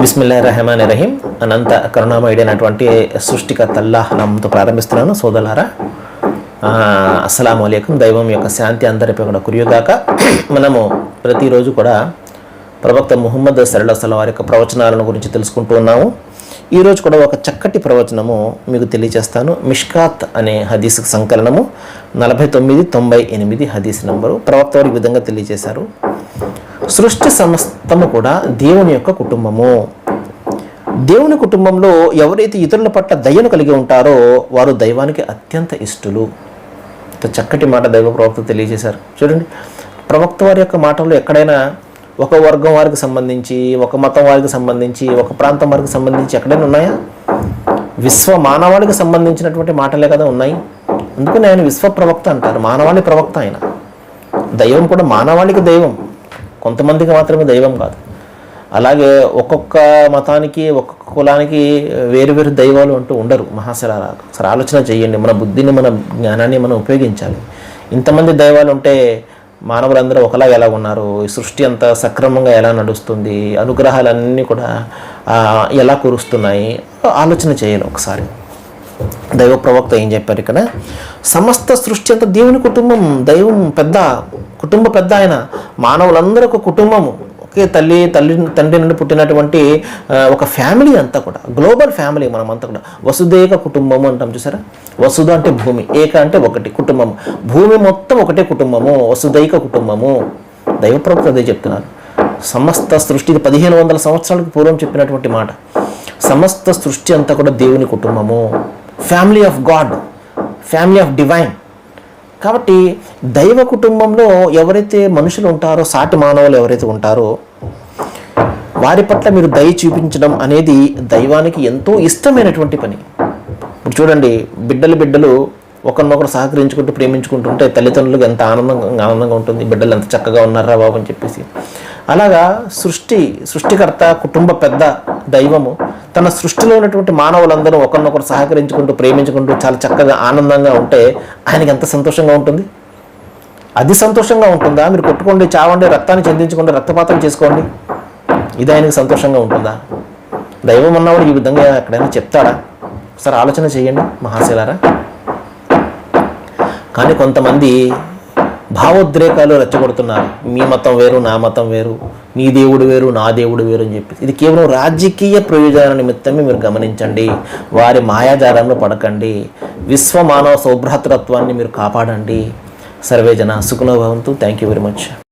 బిస్మిల్లా రెహమాన్ రహీం అనంత కరుణామయుడైనటువంటి సృష్టికర్త అల్లాహ్ నామంతో ప్రారంభిస్తున్నాను. సోదలారా అస్సలం అయికం దైవం యొక్క శాంతి అందరిపై కూడా కురియుగాక. మనము ప్రతిరోజు కూడా ప్రవక్త ముహమ్మద్ సరళసల వారి యొక్క ప్రవచనాలను గురించి తెలుసుకుంటూ ఉన్నాము. ఈరోజు కూడా ఒక చక్కటి ప్రవచనము మీకు తెలియజేస్తాను. మిష్కాత్ అనే హదీస్ సంకలనము. నలభై తొమ్మిది తొంభై ఎనిమిది హదీస్ నంబరు. ప్రవక్త వారి ఈ విధంగా తెలియజేశారు. సృష్టి సమస్తము కూడా దేవుని యొక్క కుటుంబము. దేవుని కుటుంబంలో ఎవరైతే ఇతరుల పట్ల దయను కలిగి ఉంటారో వారు దైవానికి అత్యంత ఇష్టలు. చక్కటి మాట దైవ ప్రవక్త తెలియజేశారు. చూడండి ప్రవక్త వారి యొక్క మాటల్లో ఎక్కడైనా ఒక వర్గం వారికి సంబంధించి ఒక మతం వారికి సంబంధించి ఒక ప్రాంతం వారికి సంబంధించి ఎక్కడైనా ఉన్నాయా? విశ్వ మానవాళికి సంబంధించినటువంటి మాటలే కదా ఉన్నాయి. అందుకని ఆయన విశ్వ ప్రవక్త అంటారు. మానవాళి ప్రవక్త ఆయన. దైవం కూడా మానవాళికి దైవం. కొంతమందికి మాత్రమే దైవం కాదు. అలాగే ఒక్కొక్క మతానికి ఒక్కొక్క కులానికి వేరు వేరు దైవాలు అంటూ ఉండరు. మహాశరాలు ఒకసారి ఆలోచన చేయండి. మన బుద్ధిని మన జ్ఞానాన్ని మనం ఉపయోగించాలి. ఇంతమంది దైవాలు ఉంటే మానవులందరూ ఒకలా ఎలా ఉన్నారు? ఈ సృష్టి అంతా సక్రమంగా ఎలా నడుస్తుంది? అనుగ్రహాలన్నీ కూడా ఎలా కురుస్తున్నాయి? ఆలోచన చేయాలి ఒకసారి. దైవ ప్రవక్త ఏం చెప్పారు ఇక్కడ? సమస్త సృష్టి అంతా దేవుని కుటుంబం దైవం పెద్ద కుటుంబ పెద్ద ఆయన. మానవులందరూ ఒక కుటుంబము. ఒకే తల్లి తల్లి తండ్రి నుండి పుట్టినటువంటి ఒక ఫ్యామిలీ అంతా కూడా. గ్లోబల్ ఫ్యామిలీ మనం అంతా కూడా. వసుదేక కుటుంబము అంటాం చూసారా? వసుధ అంటే భూమి ఏక అంటే ఒకటి కుటుంబం భూమి మొత్తం ఒకటే కుటుంబము వసుదైక కుటుంబము. దైవప్రభుత్వం అదే చెప్తున్నారు. సమస్త సృష్టి పదిహేను వందల సంవత్సరాలకు పూర్వం చెప్పినటువంటి మాట. సమస్త సృష్టి అంతా కూడా దేవుని కుటుంబము. Family of God family of divine కాబట్టి దైవ కుటుంబంలో ఎవరైతే మనుషులు ఉంటారో సాటి మానవులు ఎవరైతే ఉంటారో వారి పట్ల మీరు దయ చూపించడం అనేది దైవానికి ఎంతో ఇష్టమైనటువంటి పని. ఇప్పుడు చూడండి బిడ్డలు బిడ్డలు ఒకరినొకరు సహకరించుకుంటూ ప్రేమించుకుంటుంటే తల్లిదండ్రులకు ఎంత ఆనందంగా ఆనందంగా ఉంటుంది బిడ్డలు ఎంత చక్కగా ఉన్నారా బాబు అని చెప్పేసి. అలాగా సృష్టి సృష్టికర్త కుటుంబ పెద్ద దైవము తన సృష్టిలో ఉన్నటువంటి మానవులందరూ ఒకరినొకరు సహకరించుకుంటూ ప్రేమించుకుంటూ చాలా చక్కగా ఆనందంగా ఉంటే ఆయనకి ఎంత సంతోషంగా ఉంటుంది? అది సంతోషంగా ఉంటుందా? మీరు కొట్టుకోండి చావండి రక్తాన్ని చెందించుకోండి రక్తపాతం చేసుకోండి. ఇది ఆయనకి సంతోషంగా ఉంటుందా? దైవం ఉన్నవాడు ఈ విధంగా ఎక్కడైనా చెప్తాడా? ఒకసారి ఆలోచన చేయండి మహాశిలారా. కానీ కొంతమంది భావోద్రేకాలు రెచ్చగొడుతున్నారు. మీ మతం వేరు నా మతం వేరు నీ దేవుడు వేరు నా దేవుడు వేరు అని చెప్పి ఇది కేవలం రాజకీయ ప్రయోజనాల నిమిత్తమే మీరు గమనించండి. వారి మాయాజాలంలో పడకండి. విశ్వ మానవ సౌభ్రాతృత్వాన్ని మీరు కాపాడండి. సర్వేజన సుఖనోభవంతు థ్యాంక్ యూ వెరీ మచ్